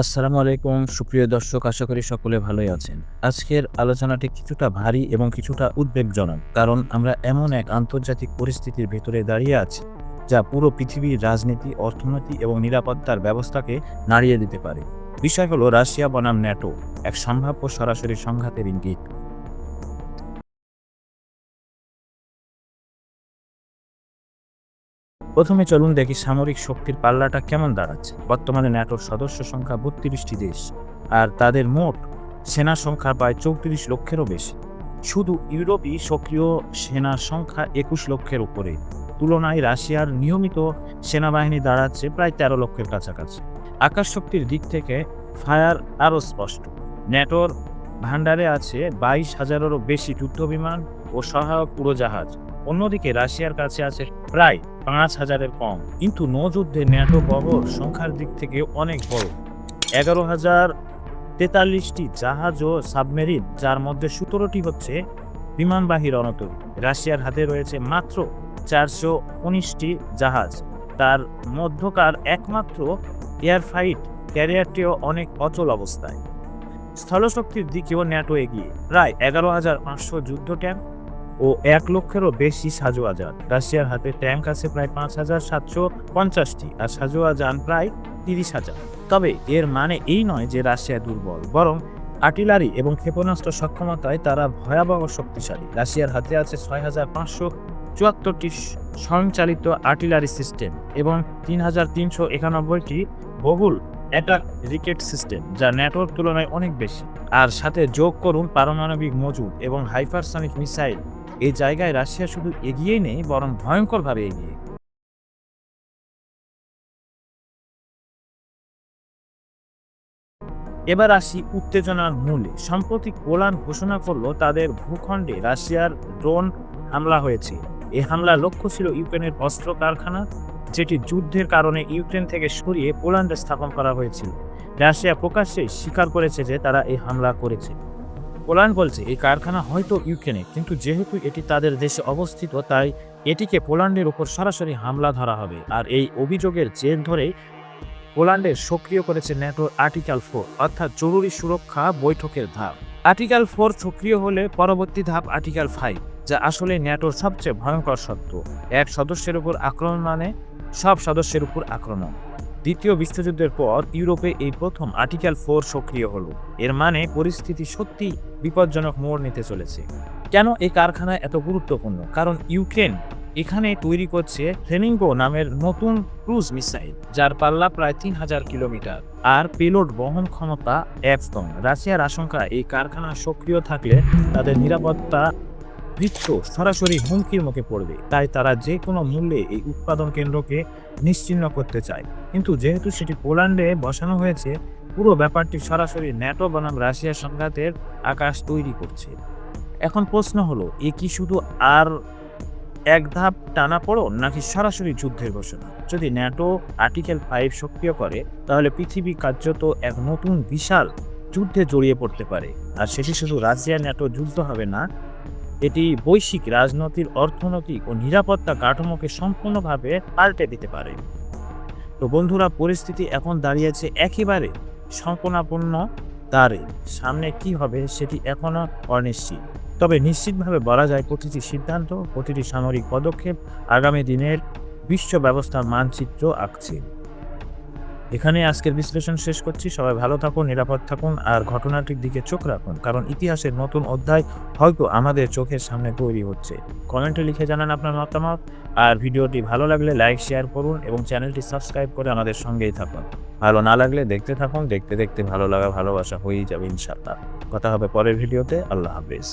আসসালামু আলাইকুম, সুপ্রিয় দর্শক, আশা করি সকলে ভালোই আছেন। আজকের আলোচনাটি কিছুটা ভারী এবং কিছুটা উদ্বেগজনক, কারণ আমরা এমন এক আন্তর্জাতিক পরিস্থিতির ভেতরে দাঁড়িয়ে আছি, যা পুরো পৃথিবীর রাজনীতি, অর্থনীতি এবং নিরাপত্তার ব্যবস্থাকে নাড়িয়ে দিতে পারে। বিষয় হলো রাশিয়া বনাম ন্যাটো, এক সম্ভাব্য সরাসরি সংঘাতের ইঙ্গিত। প্রথমে চলুন দেখি সামরিক শক্তির পাল্লাটা কেমন দাঁড়াচ্ছে। বর্তমানে ন্যাটোর সদস্য সংখ্যা বত্রিশটি দেশ, আর তাদের মোট সেনা সংখ্যা প্রায় চৌত্রিশ লক্ষেরও বেশি। শুধু ইউরোপই সক্রিয় সেনার সংখ্যা একুশ লক্ষের উপরে। তুলনায় রাশিয়ার নিয়মিত সেনাবাহিনী দাঁড়াচ্ছে প্রায় তেরো লক্ষের কাছাকাছি। আকাশ শক্তির দিক থেকে ফায়ার আরও স্পষ্ট। ন্যাটোর ভান্ডারে আছে বাইশ হাজারেরও বেশি যুদ্ধবিমান ও সহায়ক উড়োজাহাজ। অন্যদিকে রাশিয়ার কাছে আছে প্রায় পাঁচ হাজারের কম। কিন্তু নৌযুদ্ধে ন্যাটো বহর সংখ্যার দিক থেকে অনেক বড়। এগারো হাজার তেতাল্লিশটি জাহাজ ও সাবমেরিন, যার মধ্যে সতেরোটি হচ্ছে বিমানবাহী রণতরী রাশিয়ার হাতে রয়েছে মাত্র চারশো উনিশটি জাহাজ। তার মধ্যকার একমাত্র এয়ারফাইট ক্যারিয়ারটিও অনেক অচল অবস্থায়। স্থলশক্তির দিকেও ন্যাটো এগিয়ে। প্রায় এগারো হাজার পাঁচশো যুদ্ধ ট্যাঙ্ক ও এক লক্ষেরও বেশি সাজোয়া যান। রাশিয়ার হাতে ট্যাঙ্ক আছে প্রায় পাঁচ হাজার সাতশো পঞ্চাশটি আর সাজোয়া যান প্রায় তিরিশ হাজার। তবে এর মানে এই নয় যে রাশিয়া দুর্বল, বরং আর্টিলারি এবং ক্ষেপণাস্ত্র সক্ষমতায় তারা ভয়াবহ শক্তিশালী। রাশিয়ার হাতে আছে ছয় হাজার পাঁচশো চুয়াত্তরটি স্বয়ংচালিত আর্টিলারি সিস্টেম এবং তিন হাজার তিনশো একানব্বইটি বহুল অ্যাটাক রিকেট সিস্টেম, যা ন্যাটোর তুলনায় অনেক বেশি। আর সাথে যোগ করুন পারমাণবিক মজুদ এবং হাইপারসনিক মিসাইল এই জায়গায় রাশিয়া শুধু এগিয়েই নেই, বরং ভয়ঙ্করভাবে এগিয়ে। এবার আসি উত্তেজনার মূলে। সম্প্রতি পোল্যান্ড ঘোষণা করল, তাদের ভূখণ্ডে রাশিয়ার ড্রোন হামলা হয়েছে। এই হামলার লক্ষ্য ছিল ইউক্রেনের অস্ত্র কারখানা, যেটি যুদ্ধের কারণে ইউক্রেন থেকে সরিয়ে পোল্যান্ডে স্থাপন করা হয়েছিল। রাশিয়া প্রকাশ্যে স্বীকার করেছে যে তারা এই হামলা করেছে। পোল্যান্ড বলছে, এই কারখানা হয়তো ইউক্রেনে, কিন্তু যেহেতু এটি তাদের দেশে অবস্থিত, তাই এটিকে পোল্যান্ডের উপর সরাসরি হামলা ধরা হবে। আর এই অভিযোগের জের ধরে পোল্যান্ডে সক্রিয় করেছে ন্যাটোর আর্টিকেল ফোর, অর্থাৎ জরুরি সুরক্ষা বৈঠকের ধাপ। আর্টিকেল ফোর সক্রিয় হলে পরবর্তী ধাপ আর্টিকেল ফাইভ, যা আসলে ন্যাটোর সবচেয়ে ভয়ঙ্কর শব্দ এক সদস্যের উপর আক্রমণ মানে সব সদস্যের উপর আক্রমণ। দ্বিতীয় বিশ্বযুদ্ধের পর ইউরোপে এই প্রথম আর্টিকেল ফোর সক্রিয় হলো। এর মানে পরিস্থিতি সত্যি বিপজ্জনক মোড় নিতে চলেছে। কেন এই কারখানা এত গুরুত্বপূর্ণ? কারণ ইউক্রেন এখানে তৈরি করছে ফ্লেমিঙ্গো নামের নতুন ক্রুজ মিসাইল, যার পাল্লা প্রায় তিন হাজার কিলোমিটার। আর পেলোড বহন ক্ষমতা এক টন রাশিয়ার আশঙ্কা এই কারখানা সক্রিয় থাকলে তাদের নিরাপত্তা বৃত্ত সরাসরি হুমকির মুখে পড়বে। তাই তারা যে কোনো মূল্যে এই উৎপাদন কেন্দ্রকে নিশ্চিহ্ন করতে চায়। কিন্তু যেহেতু সেটি পোল্যান্ডে বসানো হয়েছে, পুরো ব্যাপারটি সরাসরি ন্যাটো বনাম রাশিয়ার সংঘাতের আকাশ তৈরি করছে। এখন প্রশ্ন হলো, এ কি শুধু আর এক ধাপ টানা পড়ো নাকি সরাসরি যুদ্ধের ঘোষণা? যদি ন্যাটো আর্টিকেল ফাইভ সক্রিয় করে, তাহলে পৃথিবী কার্যত এক নতুন বিশাল যুদ্ধে জড়িয়ে পড়তে পারে। আর সেটি শুধু রাশিয়া ন্যাটো যুদ্ধ হবে না এটি বৈশ্বিক রাজনৈতিক, অর্থনৈতিক ও নিরাপত্তা কাঠামোকে সম্পূর্ণভাবে পাল্টে দিতে পারে। তো বন্ধুরা, পরিস্থিতি এখন দাঁড়িয়েছে একেবারে সংকনাপন্ন দ্বারে সামনে কি হবে সেটি এখনও অনিশ্চিত। তবে নিশ্চিতভাবে বলা যায়, প্রতিটি সিদ্ধান্ত, প্রতিটি সামরিক পদক্ষেপ আগামী দিনের বিশ্ব ব্যবস্থার মানচিত্র আঁকছে। এখানে আজকের বিশ্লেষণ শেষ করছি। সবাই ভালো থাকুন, নিরাপদ থাকুন আর ঘটনাটির দিকে চোখ রাখুন, কারণ ইতিহাসের নতুন অধ্যায় হয়তো আমাদের চোখের সামনে তৈরি হচ্ছে। কমেন্টে লিখে জানান আপনার মতামত। আর ভিডিওটি ভালো লাগলে লাইক, শেয়ার করুন এবং চ্যানেলটি সাবস্ক্রাইব করে আমাদের সঙ্গেই থাকুন। ভালো না লাগলে দেখতে থাকুন, দেখতে দেখতে ভালো লাগা, ভালোবাসা হয়েই যাবে ইনশাল্লাহ কথা হবে পরের ভিডিওতে। আল্লাহ হাফিজ।